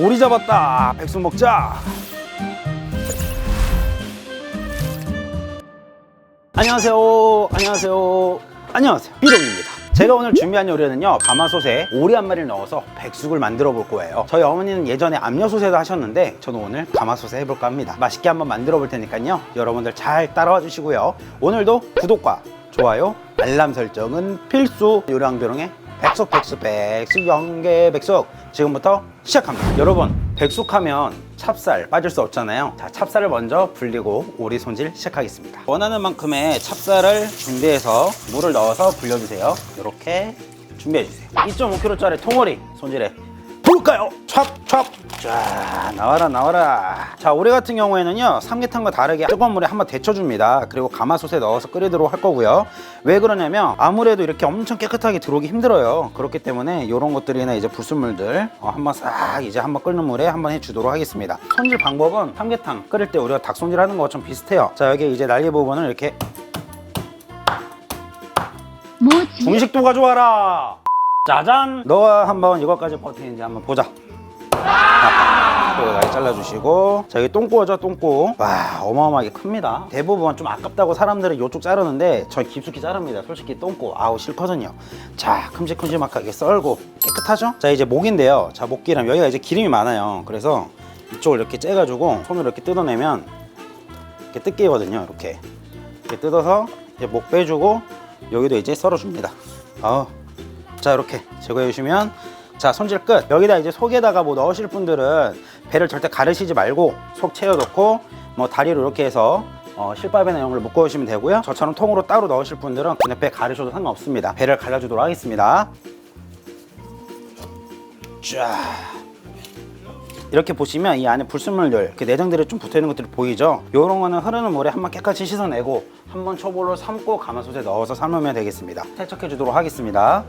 오리 잡았다. 백숙 먹자. 안녕하세요. 안녕하세요. 안녕하세요. 삐롱입니다. 제가 오늘 준비한 요리는요 가마솥에 오리 한 마리를 넣어서 백숙을 만들어 볼 거예요. 저희 어머니는 예전에 압력솥에도 하셨는데 저는 오늘 가마솥에 해볼까 합니다. 맛있게 한번 만들어 볼 테니까요. 여러분들 잘 따라와 주시고요. 오늘도 구독과 좋아요 알람 설정은 필수. 요량비롱의 백숙 백숙 백숙 연계 백숙 지금부터 시작합니다. 여러분 백숙하면 찹쌀 빠질 수 없잖아요. 자 찹쌀을 먼저 불리고 오리 손질 시작하겠습니다. 원하는 만큼의 찹쌀을 준비해서 물을 넣어서 불려주세요. 이렇게 준비해주세요. 2.5kg짜리 통오리 손질해 볼까요? 찹 찹 자 나와라 나와라 자 오리 같은 경우에는요 삼계탕과 다르게 뜨거운 물에 한번 데쳐줍니다 그리고 가마솥에 넣어서 끓이도록 할 거고요 왜 그러냐면 아무래도 이렇게 엄청 깨끗하게 들어오기 힘들어요 그렇기 때문에 이런 것들이나 이제 불순물들 어, 한번 싹 이제 한번 끓는 물에 한번 해주도록 하겠습니다 손질 방법은 삼계탕 끓일 때 우리가 닭 손질 하는 것처럼 비슷해요 자 여기 이제 날개 부분을 이렇게 뭐지? 중식도 가져와라. 짜잔. 너가 한번 이것까지 버티는지 한번 보자. 여기다 잘라주시고. 자 여기 똥꼬죠 똥꼬. 와 어마어마하게 큽니다. 대부분 좀 아깝다고 사람들은 이쪽 자르는데 저 깊숙이 자릅니다. 솔직히 똥꼬. 아우 싫거든요. 자 큼직큼직하게 썰고 깨끗하죠? 자 이제 목인데요. 자 목기름 여기가 이제 기름이 많아요. 그래서 이쪽을 이렇게 째가지고 손으로 이렇게 뜯어내면 이렇게 뜯기거든요 이렇게. 이렇게 뜯어서 이제 목 빼주고 여기도 이제 썰어줍니다. 어. 자 이렇게 제거해 주시면 자 손질 끝. 여기다 이제 속에다가 뭐 넣으실 분들은 배를 절대 가르시지 말고 속 채워 넣고 뭐 다리로 이렇게 해서 어, 실밥이나 이런 걸 묶어 주시면 되고요 저처럼 통으로 따로 넣으실 분들은 그냥 배 가르셔도 상관없습니다 배를 갈라주도록 하겠습니다 쫙 이렇게 보시면 이 안에 불순물들, 이렇게 내장들이 좀 붙어 있는 것들이 보이죠? 이런 거는 흐르는 물에 한번 깨끗이 씻어내고 한번 초벌로 삶고 가마솥에 넣어서 삶으면 되겠습니다. 세척해 주도록 하겠습니다.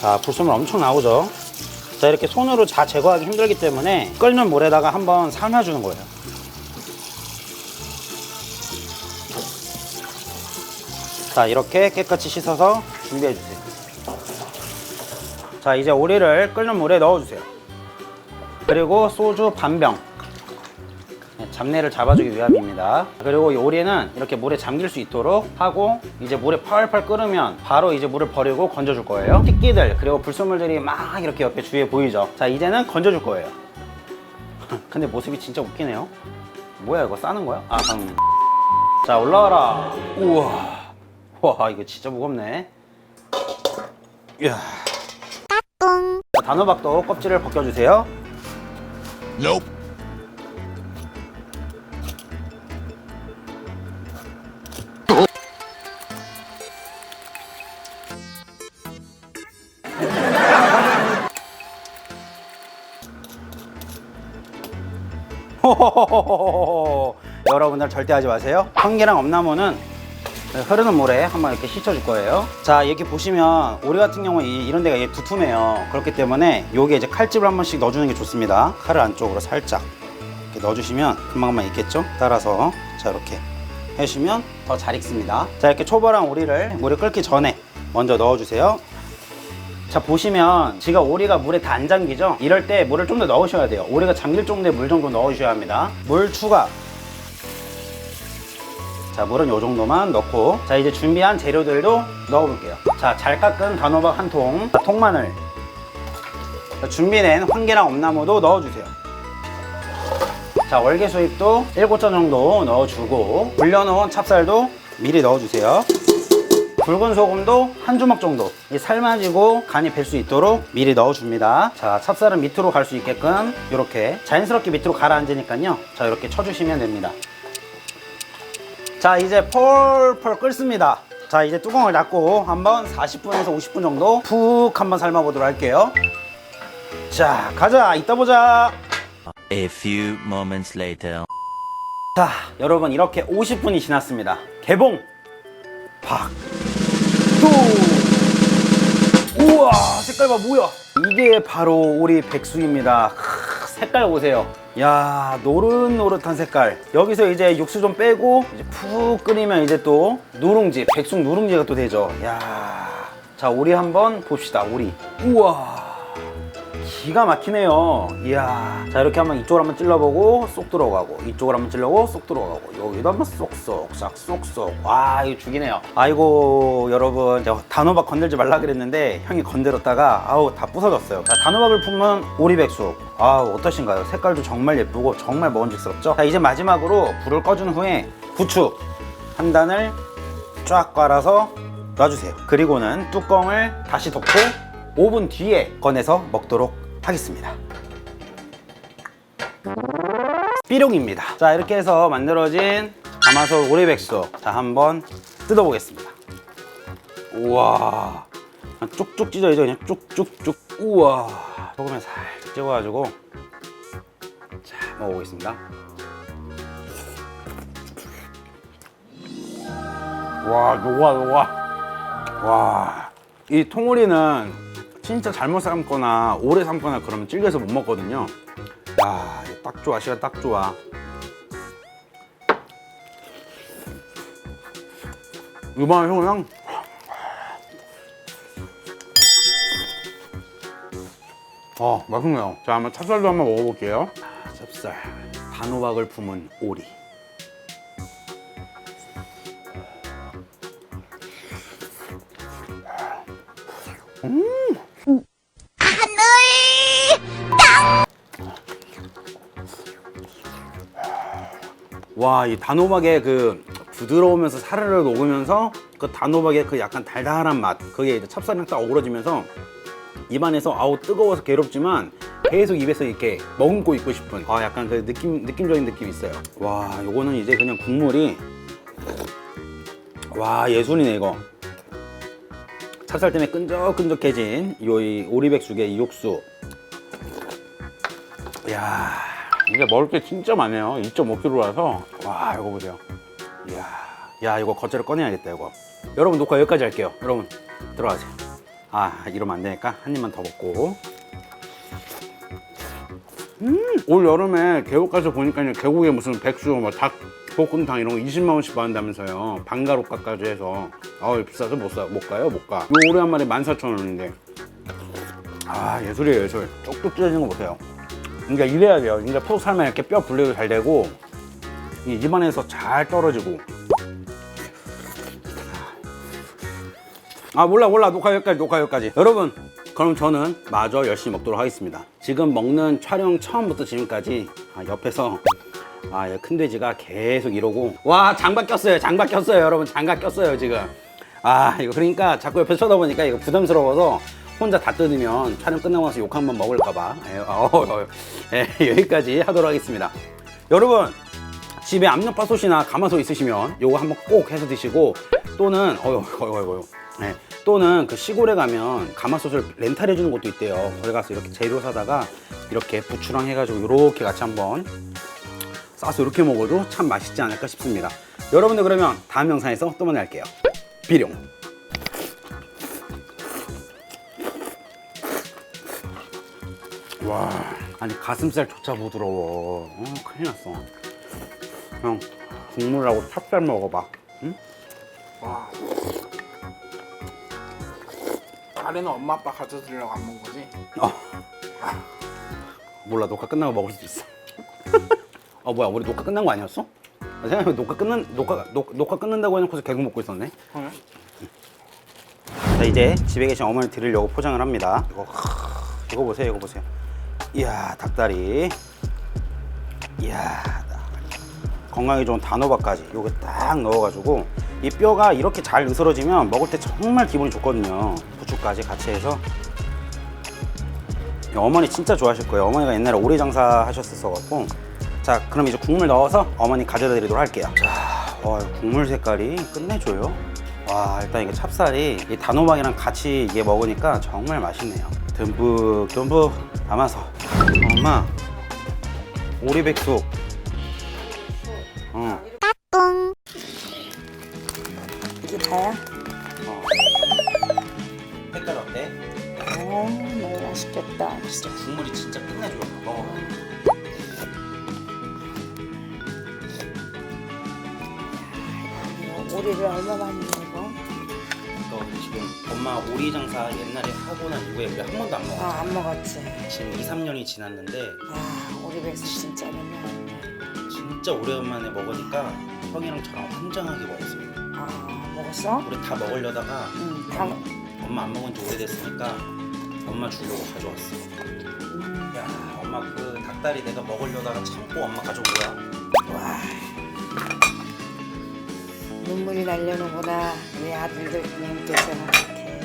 자, 불순물 엄청 나오죠? 자, 이렇게 손으로 다 제거하기 힘들기 때문에 끓는 물에다가 한번 삶아주는 거예요. 자 이렇게 깨끗이 씻어서 준비해 주세요 자 이제 오리를 끓는 물에 넣어 주세요 그리고 소주 반병 네, 잡내를 잡아주기 위함입니다. 그리고 이 오리는 이렇게 물에 잠길 수 있도록 하고 이제 물에 펄펄 끓으면 바로 이제 물을 버리고 건져 줄 거예요. 식기들 그리고 불순물들이 막 이렇게 옆에 주위에 보이죠? 자 이제는 건져 줄 거예요. 근데 모습이 진짜 웃기네요. 뭐야 이거 싸는 거야? 아 음. 자 올라와라. 우와. 와 이거 진짜 무겁네. 이야. 자, 단호박도 껍질을 벗겨주세요. Nope. 호호호호호호. 여러분들 절대 하지 마세요. 황계랑 엄나무는 흐르는 물에 한번 이렇게 씻어줄 거예요. 자 이렇게 보시면 오리 같은 경우는 이- 이런 데가 두툼해요. 그렇기 때문에 여기에 이제 칼집을 한 번씩 넣어주는 게 좋습니다. 칼을 안쪽으로 살짝 이렇게 넣어주시면 금방금방 익겠죠? 따라서 자 이렇게 해주시면 더잘 익습니다. 자 이렇게 초벌한 오리를 물에 끓기 전에 먼저 넣어주세요 자 보시면 지가 오리가 물에 잠기죠? 이럴 때 물을 좀 더 넣으셔야 돼요. 오리가 잠길 정도의 물 정도 넣으셔야 합니다. 물 추가. 자 물은 요 정도만 넣고. 자 이제 준비한 재료들도 넣어볼게요. 자 잘 깎은 단호박 한통 통마늘. 자, 준비된 황계랑 엄나무도 넣어주세요. 자 월계수잎도 7자 정도 넣어주고 불려놓은 찹쌀도 미리 넣어주세요 굵은 소금도 한 주먹 정도 이 삶아지고 간이 벨수 있도록 미리 넣어줍니다. 자 찹쌀은 밑으로 갈 수 있게끔 이렇게 자연스럽게 밑으로 가라앉으니까요. 자 이렇게 쳐주시면 됩니다. 자 이제 펄펄 끓습니다. 자 이제 뚜껑을 닫고 한번 40분에서 50분 정도 푹 한번 삶아 보도록 할게요. 자 가자. 이따 보자. A few moments later. 자 여러분 이렇게 50분이 지났습니다. 개봉! 팍 또! 우와 색깔 봐 뭐야? 이게 바로 오리 백숙입니다. 크, 색깔 보세요. 야 노릇노릇한 색깔. 여기서 이제 육수 좀 빼고 이제 푹 끓이면 이제 또 누룽지 백숙 누룽지가 또 되죠. 야자 오리 한번 봅시다 오리. 우와 기가 막히네요. 이야. 자 이렇게 한번 이쪽으로 한번 찔러보고 쏙 들어가고 이쪽으로 한번 찔러보고 쏙 들어가고 여기도 한번 쏙쏙 싹 쏙쏙. 와 이거 죽이네요. 아이고 여러분 제가 단호박 건들지 말라 그랬는데 형이 건드렸다가 아우 다 부서졌어요. 자 단호박을 품은 오리백숙. 아 어떠신가요? 색깔도 정말 예쁘고 정말 먹음직스럽죠? 자 이제 마지막으로 불을 꺼준 후에 부추 한 단을 쫙 깔아서 놔주세요. 그리고는 뚜껑을 다시 덮고 5분 뒤에 꺼내서 먹도록 하겠습니다. 삐룡입니다. 자, 이렇게 해서 만들어진 가마솥 오리백숙. 자, 한번 뜯어보겠습니다. 우와. 쭉쭉 찢어야죠. 그냥 쭉쭉쭉. 우와. 소금에 살짝 찍어가지고. 자, 먹어보겠습니다. 와, 녹아, 녹아. 와, 이 통오리는 진짜 잘못 삶거나 오래 삶거나 그러면 질겨서 못 먹거든요. 야, 이거 딱 좋아, 시간 딱 좋아. 이번 형이랑 어, 맛있네요. 자, 한번 찹쌀도 한번 먹어볼게요. 아, 찹쌀. 단호박을 품은 오리. 와, 이 단호박의 그 부드러우면서 사르르 녹으면서 그 단호박의 그 약간 달달한 맛, 그게 이제 찹쌀이랑 딱 어우러지면서 입안에서 아우 뜨거워서 괴롭지만 계속 입에서 이렇게 머금고 있고 싶은 아 약간 그 느낌 느낌적인 느낌이 있어요. 와, 요거는 이제 그냥 국물이 와 예술이네 이거. 찹쌀 때문에 끈적끈적해진 요이 오리백숙의 이 육수. 이야, 이게 먹을 게 진짜 많네요. 2.5kg라서 와 이거 보세요. 이야, 야 이거 겉절을 꺼내야겠다 이거. 여러분 녹화 여기까지 할게요. 여러분 들어가세요. 아 이러면 안 되니까 한 입만 더 먹고. 음, 올 여름에 계곡 가서 보니까요 계곡에 무슨 백수, 뭐닭 볶음탕 이런 거 20만 원씩 받는다면서요. 방가로까지 해서. 아 비싸서 못 사, 못 가요, 못 가. 요 오리 한 마리 14,000원인데. 아 예술이에요 예술. 쪽쪽 찢어지는 거 보세요. 그러니까 이래야 돼요. 그러니까 푹 살면 이렇게 뼈 분리도 잘 되고 이 입안에서 잘 떨어지고. 아 몰라 몰라 녹화 여기까지 녹화 여기까지. 여러분 그럼 저는 마저 열심히 먹도록 하겠습니다. 지금 먹는 촬영 처음부터 지금까지 아, 옆에서 아, 이큰 돼지가 계속 이러고 와 장갑 꼈어요 장갑 꼈어요 여러분 장갑 꼈어요 지금 아 이거 그러니까 자꾸 옆에 쳐다보니까 이거 부담스러워서 혼자 다 뜯으면 촬영 끝나고 나서 욕 한번 먹을까봐. 예, 어, 어, 예, 여기까지 하도록 하겠습니다. 여러분 집에 압력밥솥이나 가마솥 있으시면 요거 한번 꼭 해서 드시고 또는 어휴 어휴 어휴 네, 또는 그 시골에 가면 가마솥을 렌탈해 주는 곳도 있대요. 거기 가서 이렇게 재료 사다가 이렇게 부추랑 해가지고 이렇게 같이 한번 싸서 이렇게 먹어도 참 맛있지 않을까 싶습니다. 여러분들 그러면 다음 영상에서 또 만날게요. 비룡 와 아니 가슴살조차 부드러워. 어, 큰일 났어. 형 국물하고 찹쌀 먹어봐. 응? 카레는 엄마 아빠 가져드리려고 안 먹은 거지? 몰라 녹화 끝나고 먹을 수도 있어. 어 뭐야 우리 녹화 끝난 거 아니었어? 아, 생각해보면 녹화 끝난 녹화 녹, 녹화 끝난다고 해놓고서 계속 먹고 있었네. 응. 자 이제 집에 계신 어머니 드리려고 포장을 합니다. 이거 크, 이거 보세요 이거 보세요 이야 닭다리. 이야 건강에 좋은 단호박까지 요게 딱 넣어가지고 이 뼈가 이렇게 잘 으스러지면 먹을 때 정말 기분이 좋거든요. 부추까지 같이 해서. 이 어머니 진짜 좋아하실 거예요. 어머니가 옛날에 오래 장사 하셨었어 갖고. 자 그럼 이제 국물 넣어서 어머니 가져다 드리도록 할게요. 자 와, 국물 색깔이 끝내줘요? 와 일단 이게 찹쌀이 이 단호박이랑 같이 이게 먹으니까 정말 맛있네요 듬뿍 듬뿍 담아서 엄마 오리백숙 응. 이게 다야? 어. 색깔 어때? 아, 너무 맛있겠다. 진짜 국물이 진짜 끝내줘 먹어 오리를 얼마나 했냐. 너 지금 엄마 오리 장사 옛날에 하고 난 이후에 우리 한 번도 안 먹어. 아, 안 먹었지. 지금 2, 3년이 지났는데 야, 오리 백숙 진짜 오랜만이네. 진짜 오랜만에 먹으니까 형이랑 저랑 환장하게 먹었어요. 아, 먹었어? 우리 다 먹으려다가 응, 다 먹. 엄마 안 먹은 지 오래됐으니까 엄마 주려고 가져왔어. 음, 야, 엄마 그 닭다리 내가 먹으려다가 참고 엄마 가져온 거야. 와. 눈물이 나려는구나. 우리 아들들 님께서는 이렇게.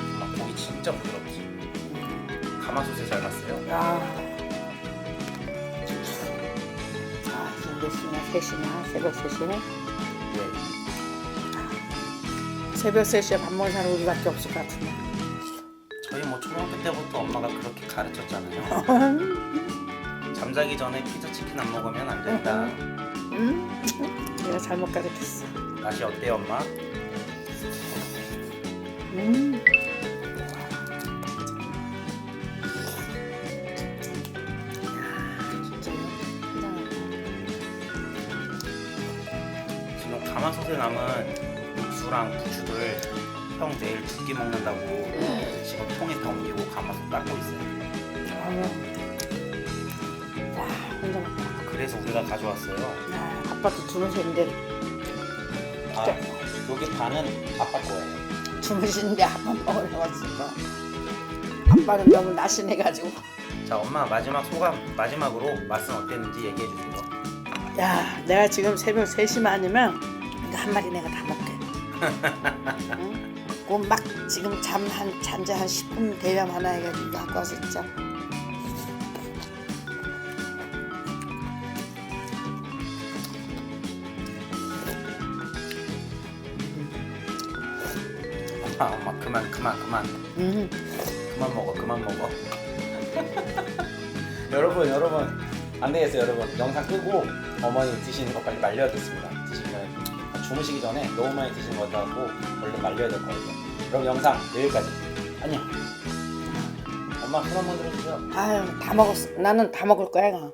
엄마 고기 진짜 부드럽지. 가마솥에 잘 갔어요. 야. 자, 지금 몇 시냐? 3시냐? 새벽 3시에? 예. 새벽 3시에 밥 먹는 사람 우리밖에 없을 것 같은데. 저희 뭐 초등학교 때부터 엄마가 그렇게 가르쳤잖아요. 잠자기 전에 피자 치킨 안 먹으면 안 된다. 응? 내가 잘못 가르쳤어. 맛이 어때요, 엄마? 음. 지금 가마솥에 남은 육수랑 부추들 형 내일 두 끼 먹는다고 지금 통에 다 옮기고 가마솥 닦고 있어요. 아 혼자 먹다. 그래서 우리가 가져왔어요. 야, 아빠도 주무시는데 아, 여기 반은 아빠 거예요. 주무시는데 아빠 먹으려고 왔을까? 아빠는 너무 날씬해가지고. 자, 엄마 마지막 소감 마지막으로 맛은 어땠는지 얘기해 주세요. 야, 내가 지금 새벽 3시만 아니면 이거 한 마리 내가 다 먹게. 응? 그막 지금 잠 한 잔지 한 10분 되면 하나 해가지고 이거 갖고 와서 진짜. 엄마, 엄마 그만 그만 그만 음. 그만 먹어 그만 먹어. 여러분 여러분 안 되겠어요 여러분 영상 끄고 어머니 드시는 거 빨리 말려야겠습니다. 드시면 주무시기 전에 너무 많이 드시는 거 같고 얼른 말려야 될 거예요. 그럼 영상 여기까지 안녕. 엄마 손 한번 들어주세요. 아유, 다 먹었어. 나는 다 먹을 거야.